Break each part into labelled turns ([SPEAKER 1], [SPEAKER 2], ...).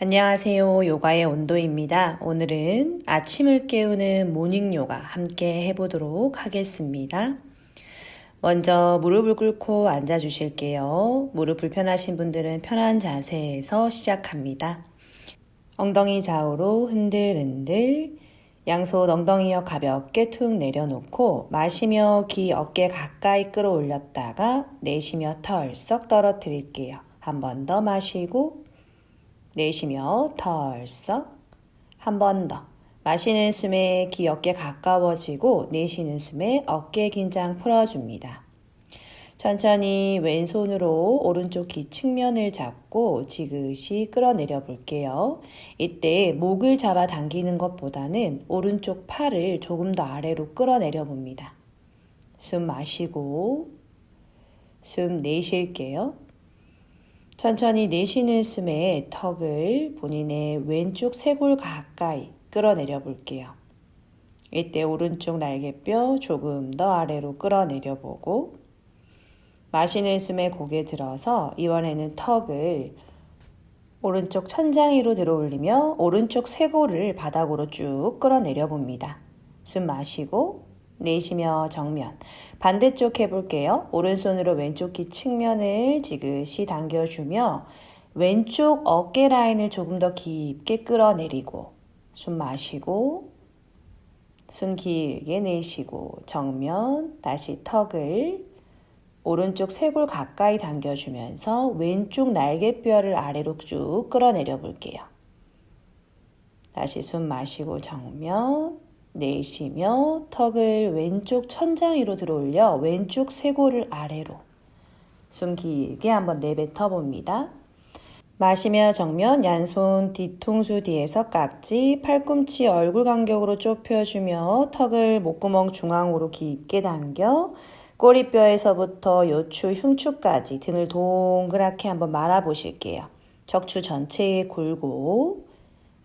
[SPEAKER 1] 안녕하세요. 요가의 온도입니다. 오늘은 아침을 깨우는 모닝 요가 함께 해보도록 하겠습니다. 먼저 무릎을 꿇고 앉아 주실게요. 무릎 불편하신 분들은 편한 자세에서 시작합니다. 엉덩이 좌우로 흔들흔들, 양손 엉덩이어 가볍게 툭 내려놓고 마시며 귀 어깨 가까이 끌어올렸다가 내쉬며 털썩 떨어뜨릴게요. 한 번 더 마시고 내쉬며 털썩 한 번 더. 마시는 숨에 귀 어깨 가까워지고 내쉬는 숨에 어깨 긴장 풀어줍니다. 천천히 왼손으로 오른쪽 귀 측면을 잡고 지그시 끌어내려 볼게요. 이때 목을 잡아 당기는 것보다는 오른쪽 팔을 조금 더 아래로 끌어내려 봅니다. 숨 마시고 숨 내쉴게요. 천천히 내쉬는 숨에 턱을 본인의 왼쪽 쇄골 가까이 끌어내려 볼게요. 이때 오른쪽 날개뼈 조금 더 아래로 끌어내려 보고 마시는 숨에 고개 들어서 이번에는 턱을 오른쪽 천장 위로 들어 올리며 오른쪽 쇄골을 바닥으로 쭉 끌어내려 봅니다. 숨 마시고 내쉬며 정면. 반대쪽 해볼게요. 오른손으로 왼쪽 귀 측면을 지그시 당겨주며 왼쪽 어깨 라인을 조금 더 깊게 끌어내리고 숨 마시고 숨 길게 내쉬고 정면 다시 턱을 오른쪽 쇄골 가까이 당겨주면서 왼쪽 날개뼈를 아래로 쭉 끌어내려 볼게요. 다시 숨 마시고 정면 내쉬며 턱을 왼쪽 천장 위로 들어올려 왼쪽 쇄골을 아래로 숨 길게 한번 내뱉어 봅니다. 마시며 정면 양손 뒤통수 뒤에서 깍지 팔꿈치 얼굴 간격으로 좁혀주며 턱을 목구멍 중앙으로 깊게 당겨 꼬리뼈에서부터 요추 흉추까지 등을 동그랗게 한번 말아 보실게요. 척추 전체에 굴고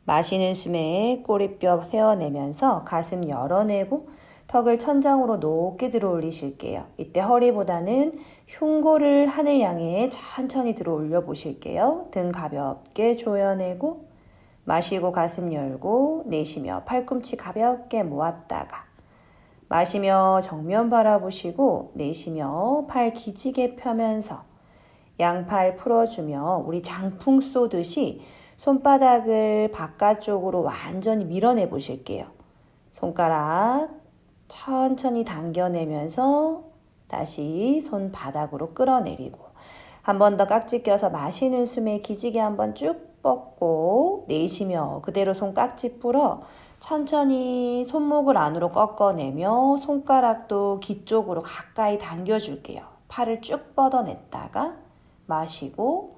[SPEAKER 1] 마시는 숨에 꼬리뼈 세워내면서 가슴 열어내고 턱을 천장으로 높게 들어 올리실게요. 이때 허리보다는 흉골을 하늘 향해 천천히 들어 올려 보실게요. 등 가볍게 조여내고 마시고 가슴 열고 내쉬며 팔꿈치 가볍게 모았다가 마시며 정면 바라보시고 내쉬며 팔 기지개 펴면서 양팔 풀어주며 우리 장풍 쏘듯이 손바닥을 바깥쪽으로 완전히 밀어내 보실게요. 손가락 천천히 당겨내면서 다시 손바닥으로 끌어내리고 한 번 더 깍지 껴서 마시는 숨에 기지개 한번 쭉 뻗고 내쉬며 그대로 손 깍지 풀어 천천히 손목을 안으로 꺾어내며 손가락도 귀 쪽으로 가까이 당겨줄게요. 팔을 쭉 뻗어냈다가 마시고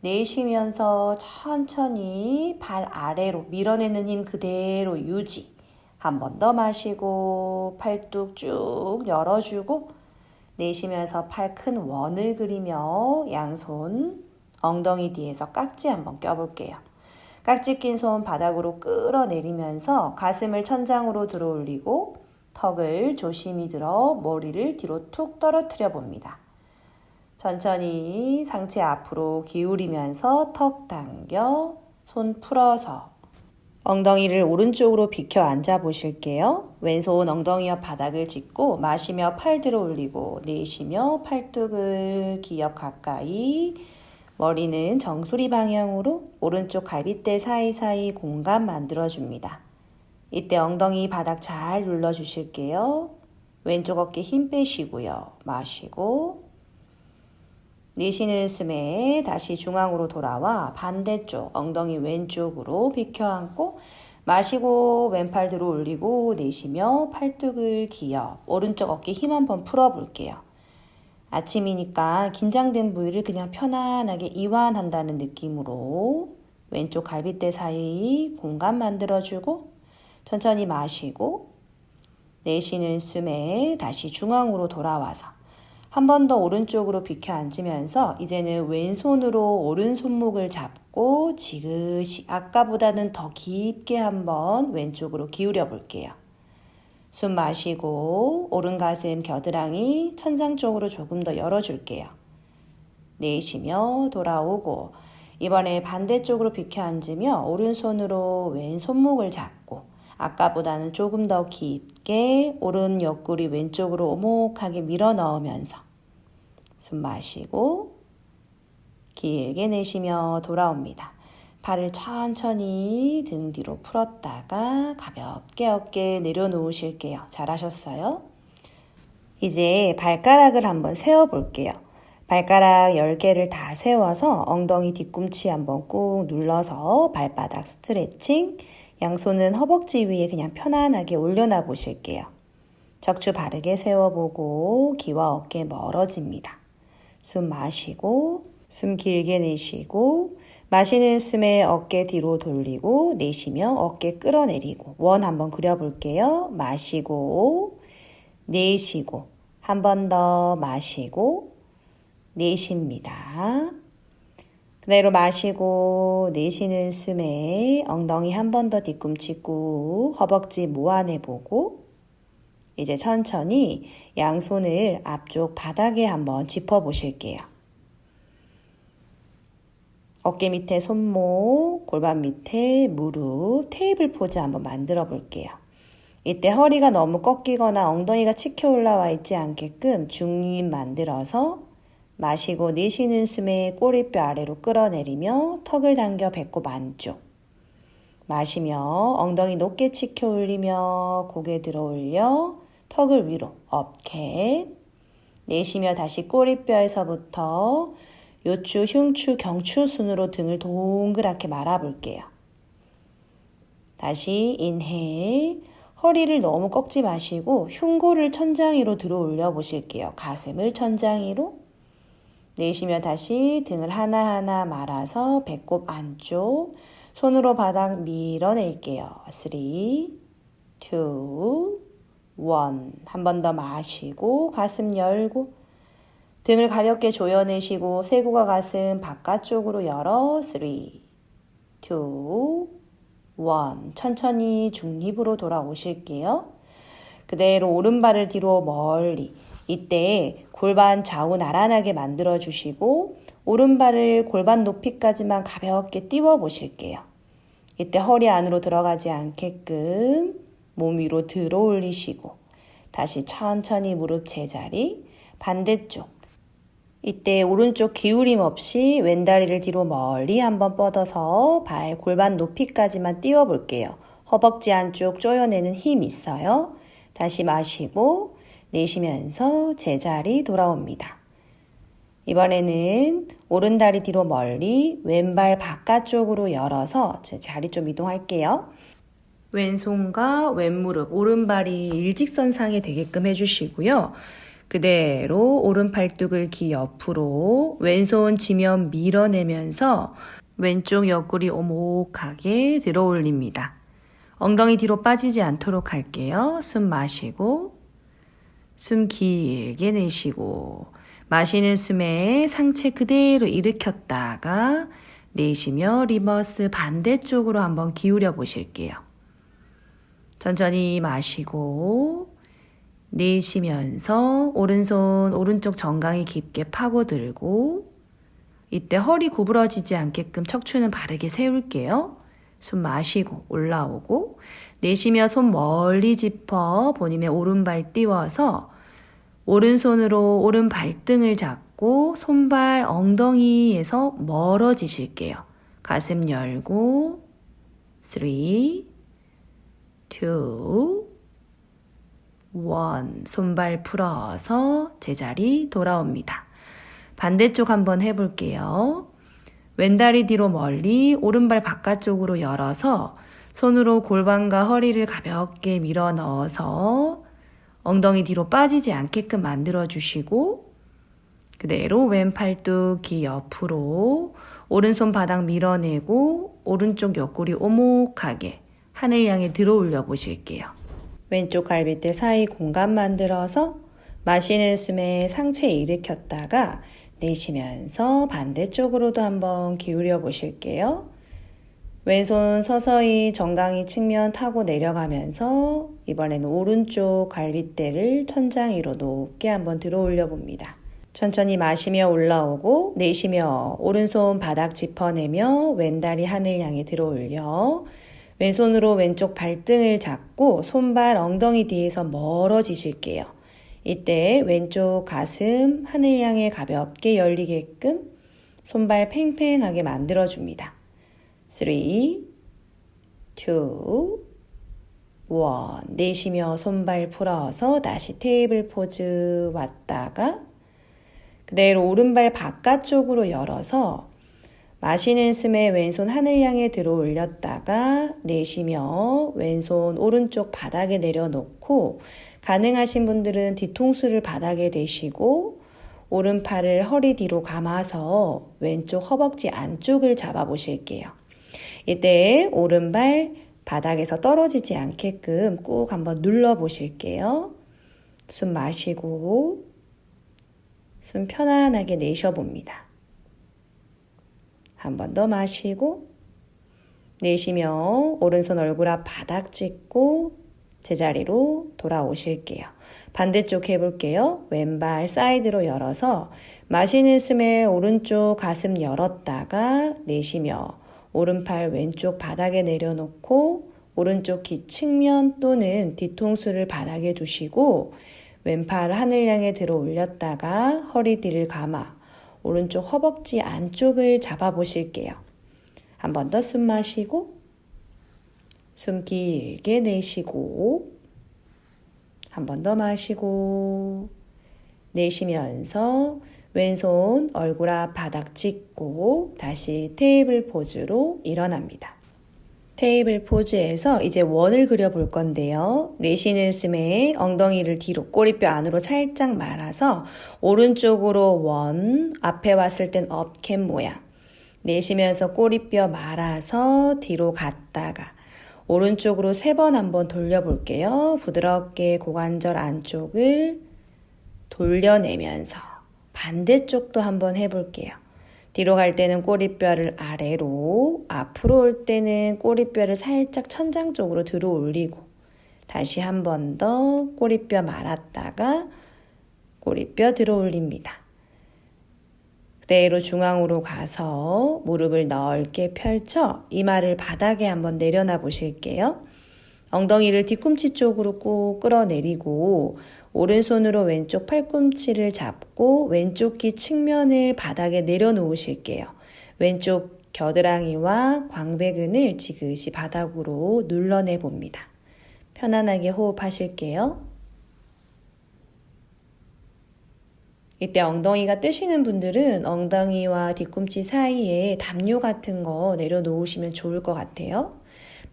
[SPEAKER 1] 내쉬면서 천천히 발 아래로 밀어내는 힘 그대로 유지. 한 번 더 마시고 팔뚝 쭉 열어주고 내쉬면서 팔 큰 원을 그리며 양손 엉덩이 뒤에서 깍지 한번 껴볼게요. 깍지 낀 손 바닥으로 끌어내리면서 가슴을 천장으로 들어 올리고 턱을 조심히 들어 머리를 뒤로 툭 떨어뜨려 봅니다. 천천히 상체 앞으로 기울이면서 턱 당겨 손 풀어서 엉덩이를 오른쪽으로 비켜 앉아 보실게요. 왼손 엉덩이 옆 바닥을 짚고 마시며 팔 들어 올리고 내쉬며 팔뚝을 기역 가까이 머리는 정수리 방향으로 오른쪽 갈비뼈 사이사이 공간 만들어 줍니다. 이때 엉덩이 바닥 잘 눌러 주실게요. 왼쪽 어깨 힘 빼시고요. 마시고 내쉬는 숨에 다시 중앙으로 돌아와 반대쪽 엉덩이 왼쪽으로 비켜 앉고 마시고 왼팔 들어 올리고 내쉬며 팔뚝을 기어 오른쪽 어깨 힘 한번 풀어볼게요. 아침이니까 긴장된 부위를 그냥 편안하게 이완한다는 느낌으로 왼쪽 갈비뼈 사이 공간 만들어주고 천천히 마시고 내쉬는 숨에 다시 중앙으로 돌아와서 한 번 더 오른쪽으로 비켜 앉으면서 이제는 왼손으로 오른 손목을 잡고 지그시 아까보다는 더 깊게 한번 왼쪽으로 기울여 볼게요. 숨 마시고 오른 가슴 겨드랑이 천장 쪽으로 조금 더 열어줄게요. 내쉬며 돌아오고 이번에 반대쪽으로 비켜 앉으며 오른손으로 왼 손목을 잡고 아까보다는 조금 더 깊게 오른 옆구리 왼쪽으로 오목하게 밀어 넣으면서 숨 마시고 길게 내쉬며 돌아옵니다. 발을 천천히 등 뒤로 풀었다가 가볍게 어깨 내려놓으실게요. 잘하셨어요? 이제 발가락을 한번 세워 볼게요. 발가락 10개를 다 세워서 엉덩이 뒤꿈치 한번 꾹 눌러서 발바닥 스트레칭, 양손은 허벅지 위에 그냥 편안하게 올려놔 보실게요. 척추 바르게 세워보고 귀와 어깨 멀어집니다. 숨 마시고, 숨 길게 내쉬고, 마시는 숨에 어깨 뒤로 돌리고, 내쉬며 어깨 끌어내리고, 원 한번 그려볼게요. 마시고, 내쉬고, 한 번 더 마시고, 내쉽니다. 그대로 마시고 내쉬는 숨에 엉덩이 한 번 더 뒤꿈치 꾹 허벅지 모아내보고 이제 천천히 양손을 앞쪽 바닥에 한번 짚어 보실게요. 어깨 밑에 손목, 골반 밑에 무릎, 테이블 포즈 한번 만들어 볼게요. 이때 허리가 너무 꺾이거나 엉덩이가 치켜 올라와 있지 않게끔 중립 만들어서 마시고 내쉬는 숨에 꼬리뼈 아래로 끌어내리며 턱을 당겨 배꼽 안쪽. 마시며 엉덩이 높게 치켜 올리며 고개 들어 올려 턱을 위로 업캣. 내쉬며 다시 꼬리뼈에서부터 요추, 흉추, 경추 순으로 등을 동그랗게 말아볼게요. 다시 인헬. 허리를 너무 꺾지 마시고 흉골을 천장 위로 들어 올려 보실게요. 가슴을 천장 위로. 내쉬며 다시 등을 하나하나 말아서 배꼽 안쪽 손으로 바닥 밀어낼게요. 3, 2, 1. 한번 더 마시고 가슴 열고 등을 가볍게 조여내시고 세구가 가슴 바깥쪽으로 열어 3, 2, 1. 천천히 중립으로 돌아오실게요. 그대로 오른발을 뒤로 멀리 이때 골반 좌우 나란하게 만들어 주시고 오른발을 골반 높이까지만 가볍게 띄워 보실게요. 이때 허리 안으로 들어가지 않게끔 몸 위로 들어 올리시고 다시 천천히 무릎 제자리 반대쪽 이때 오른쪽 기울임 없이 왼다리를 뒤로 멀리 한번 뻗어서 발 골반 높이까지만 띄워 볼게요. 허벅지 안쪽 조여내는 힘 있어요. 다시 마시고 내쉬면서 제자리 돌아옵니다. 이번에는 오른 다리 뒤로 멀리 왼발 바깥쪽으로 열어서 제 자리 좀 이동할게요. 왼손과 왼무릎, 오른발이 일직선상에 되게끔 해주시고요. 그대로 오른 팔뚝을 귀 옆으로 왼손 지면 밀어내면서 왼쪽 옆구리 오목하게 들어 올립니다. 엉덩이 뒤로 빠지지 않도록 할게요. 숨 마시고 숨 길게 내쉬고 마시는 숨에 상체 그대로 일으켰다가 내쉬며 리버스 반대쪽으로 한번 기울여 보실게요. 천천히 마시고 내쉬면서 오른손 오른쪽 정강이 깊게 파고들고 이때 허리 구부러지지 않게끔 척추는 바르게 세울게요. 숨 마시고 올라오고 내쉬며 손 멀리 짚어 본인의 오른발 띄워서 오른손으로 오른 발등을 잡고 손발 엉덩이에서 멀어지실게요. 가슴 열고 3, 2, 1 손발 풀어서 제자리 돌아옵니다. 반대쪽 한번 해볼게요. 왼다리 뒤로 멀리 오른발 바깥쪽으로 열어서 손으로 골반과 허리를 가볍게 밀어 넣어서 엉덩이 뒤로 빠지지 않게끔 만들어 주시고 그대로 왼팔뚝 귀 옆으로 오른손 바닥 밀어내고 오른쪽 옆구리 오목하게 하늘 향해 들어 올려 보실게요. 왼쪽 갈비뼈 사이 공간 만들어서 마시는 숨에 상체 일으켰다가 내쉬면서 반대쪽으로도 한번 기울여 보실게요. 왼손 서서히 정강이 측면 타고 내려가면서 이번에는 오른쪽 갈비대를 천장 위로 높게 한번 들어 올려 봅니다. 천천히 마시며 올라오고 내쉬며 오른손 바닥 짚어내며 왼다리 하늘 향해 들어 올려 왼손으로 왼쪽 발등을 잡고 손발 엉덩이 뒤에서 멀어지실게요. 이때 왼쪽 가슴 하늘 향해 가볍게 열리게끔 손발 팽팽하게 만들어줍니다. 3, 2, 1. 내쉬며 손발 풀어서 다시 테이블 포즈 왔다가 그대로 오른발 바깥쪽으로 열어서 마시는 숨에 왼손 하늘 향해 들어 올렸다가 내쉬며 왼손 오른쪽 바닥에 내려놓고 가능하신 분들은 뒤통수를 바닥에 대시고 오른팔을 허리 뒤로 감아서 왼쪽 허벅지 안쪽을 잡아 보실게요. 이때 오른발 바닥에서 떨어지지 않게끔 꾹 한번 눌러 보실게요. 숨 마시고 숨 편안하게 내쉬어 봅니다. 한 번 더 마시고 내쉬며 오른손 얼굴 앞 바닥 찍고 제자리로 돌아오실게요. 반대쪽 해볼게요. 왼발 사이드로 열어서 마시는 숨에 오른쪽 가슴 열었다가 내쉬며 오른팔 왼쪽 바닥에 내려놓고 오른쪽 귀 측면 또는 뒤통수를 바닥에 두시고 왼팔 하늘 향해 들어 올렸다가 허리 뒤를 감아 오른쪽 허벅지 안쪽을 잡아 보실게요. 한 번 더 숨 마시고 숨 길게 내쉬고 한 번 더 마시고 내쉬면서 왼손 얼굴 앞 바닥 찍고 다시 테이블 포즈로 일어납니다. 테이블 포즈에서 이제 원을 그려볼 건데요. 내쉬는 숨에 엉덩이를 뒤로 꼬리뼈 안으로 살짝 말아서 오른쪽으로 원, 앞에 왔을 땐 업캡 모양. 내쉬면서 꼬리뼈 말아서 뒤로 갔다가 오른쪽으로 세 번 한번 돌려볼게요. 부드럽게 고관절 안쪽을 돌려내면서 반대쪽도 한번 해볼게요. 뒤로 갈 때는 꼬리뼈를 아래로, 앞으로 올 때는 꼬리뼈를 살짝 천장 쪽으로 들어 올리고, 다시 한 번 더 꼬리뼈 말았다가 꼬리뼈 들어 올립니다. 그대로 중앙으로 가서 무릎을 넓게 펼쳐 이마를 바닥에 한번 내려놔 보실게요. 엉덩이를 뒤꿈치 쪽으로 꾹 끌어내리고 오른손으로 왼쪽 팔꿈치를 잡고 왼쪽 귀 측면을 바닥에 내려놓으실게요. 왼쪽 겨드랑이와 광배근을 지그시 바닥으로 눌러내 봅니다. 편안하게 호흡하실게요. 이때 엉덩이가 뜨시는 분들은 엉덩이와 뒤꿈치 사이에 담요 같은 거 내려놓으시면 좋을 것 같아요.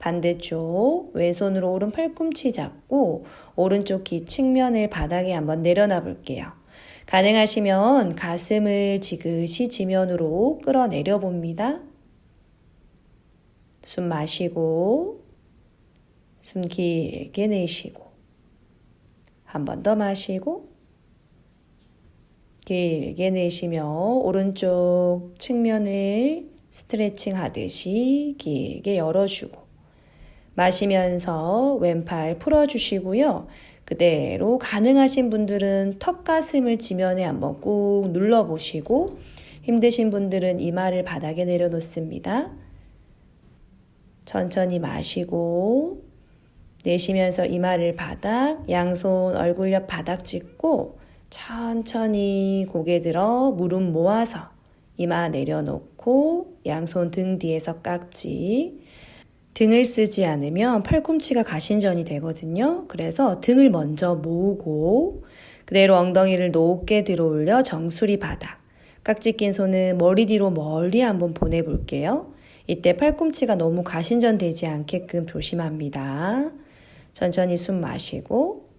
[SPEAKER 1] 반대쪽 왼손으로 오른 팔꿈치 잡고 오른쪽 귀 측면을 바닥에 한번 내려놔 볼게요. 가능하시면 가슴을 지그시 지면으로 끌어내려 봅니다. 숨 마시고 숨 길게 내쉬고 한 번 더 마시고 길게 내쉬며 오른쪽 측면을 스트레칭 하듯이 길게 열어주고 마시면서 왼팔 풀어주시고요. 그대로 가능하신 분들은 턱 가슴을 지면에 한번 꾹 눌러보시고 힘드신 분들은 이마를 바닥에 내려놓습니다. 천천히 마시고 내쉬면서 이마를 바닥, 양손 얼굴 옆 바닥 찍고 천천히 고개 들어 무릎 모아서 이마 내려놓고 양손 등 뒤에서 깍지 등을 쓰지 않으면 팔꿈치가 가신전이 되거든요. 그래서 등을 먼저 모으고 그대로 엉덩이를 높게 들어 올려 정수리 바닥 깍지 낀 손은 머리 뒤로 멀리 한번 보내볼게요. 이때 팔꿈치가 너무 가신전 되지 않게끔 조심합니다. 천천히 숨 마시고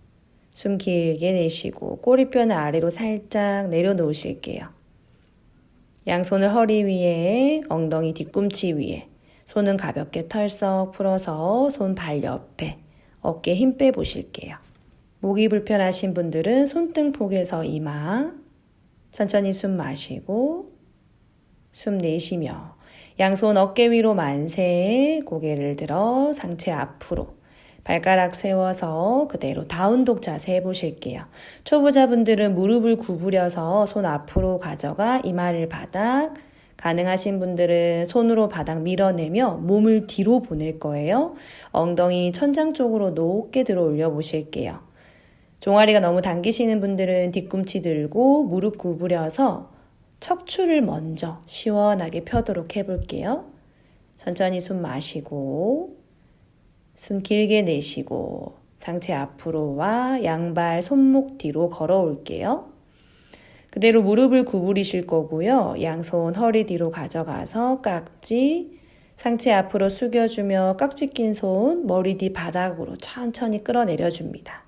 [SPEAKER 1] 숨 길게 내쉬고 꼬리뼈는 아래로 살짝 내려놓으실게요. 양손을 허리 위에, 엉덩이 뒤꿈치 위에, 손은 가볍게 털썩 풀어서 손 발 옆에, 어깨 힘 빼보실게요. 목이 불편하신 분들은 손등 폭에서 이마, 천천히 숨 마시고, 숨 내쉬며, 양손 어깨 위로 만세, 고개를 들어 상체 앞으로, 발가락 세워서 그대로 다운독 자세 해보실게요. 초보자분들은 무릎을 구부려서 손 앞으로 가져가 이마를 바닥, 가능하신 분들은 손으로 바닥 밀어내며 몸을 뒤로 보낼 거예요. 엉덩이 천장 쪽으로 높게 들어 올려 보실게요. 종아리가 너무 당기시는 분들은 뒤꿈치 들고 무릎 구부려서 척추를 먼저 시원하게 펴도록 해볼게요. 천천히 숨 마시고, 숨 길게 내쉬고, 상체 앞으로와 양발 손목 뒤로 걸어 올게요. 그대로 무릎을 구부리실 거고요. 양손 허리 뒤로 가져가서 깍지, 상체 앞으로 숙여주며 깍지 낀 손 머리 뒤 바닥으로 천천히 끌어내려줍니다.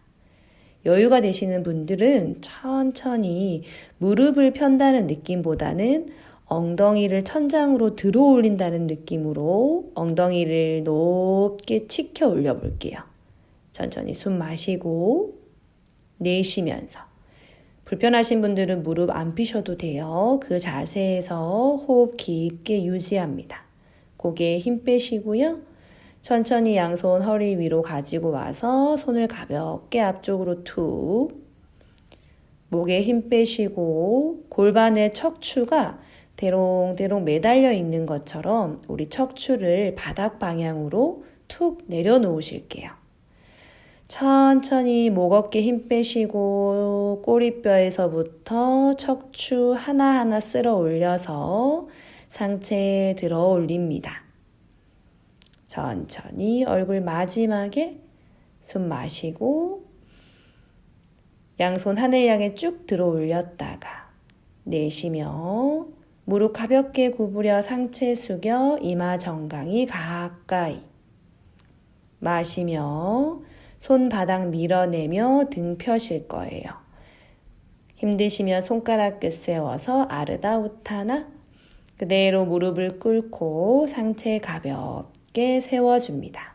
[SPEAKER 1] 여유가 되시는 분들은 천천히 무릎을 편다는 느낌보다는 엉덩이를 천장으로 들어 올린다는 느낌으로 엉덩이를 높게 치켜 올려 볼게요. 천천히 숨 마시고 내쉬면서 불편하신 분들은 무릎 안 피셔도 돼요. 그 자세에서 호흡 깊게 유지합니다. 고개에 힘 빼시고요. 천천히 양손 허리 위로 가지고 와서 손을 가볍게 앞쪽으로 툭. 목에 힘 빼시고 골반의 척추가 대롱대롱 매달려 있는 것처럼 우리 척추를 바닥 방향으로 툭 내려놓으실게요. 천천히 목 어깨 힘 빼시고 꼬리뼈에서부터 척추 하나하나 쓸어 올려서 상체에 들어 올립니다. 천천히 얼굴 마지막에 숨 마시고 양손 하늘 향해 쭉 들어 올렸다가 내쉬며 무릎 가볍게 구부려 상체 숙여 이마 정강이 가까이 마시며 손바닥 밀어내며 등 펴실 거예요. 힘드시면 끝 세워서 아르다 우타나 그대로 무릎을 꿇고 상체 가볍게 세워줍니다.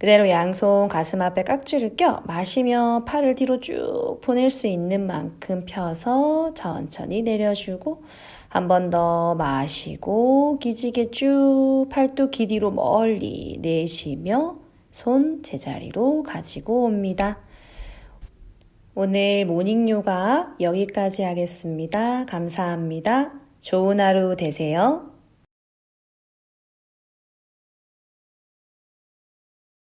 [SPEAKER 1] 그대로 양손 가슴 앞에 깍지를 껴 마시며 팔을 뒤로 쭉 보낼 수 있는 만큼 펴서 천천히 내려주고 한 번 더 마시고 기지개 쭉 팔뚝 길이로 멀리 내쉬며 손 제자리로 가지고 옵니다. 오늘 모닝 요가 여기까지 하겠습니다. 감사합니다. 좋은 하루 되세요.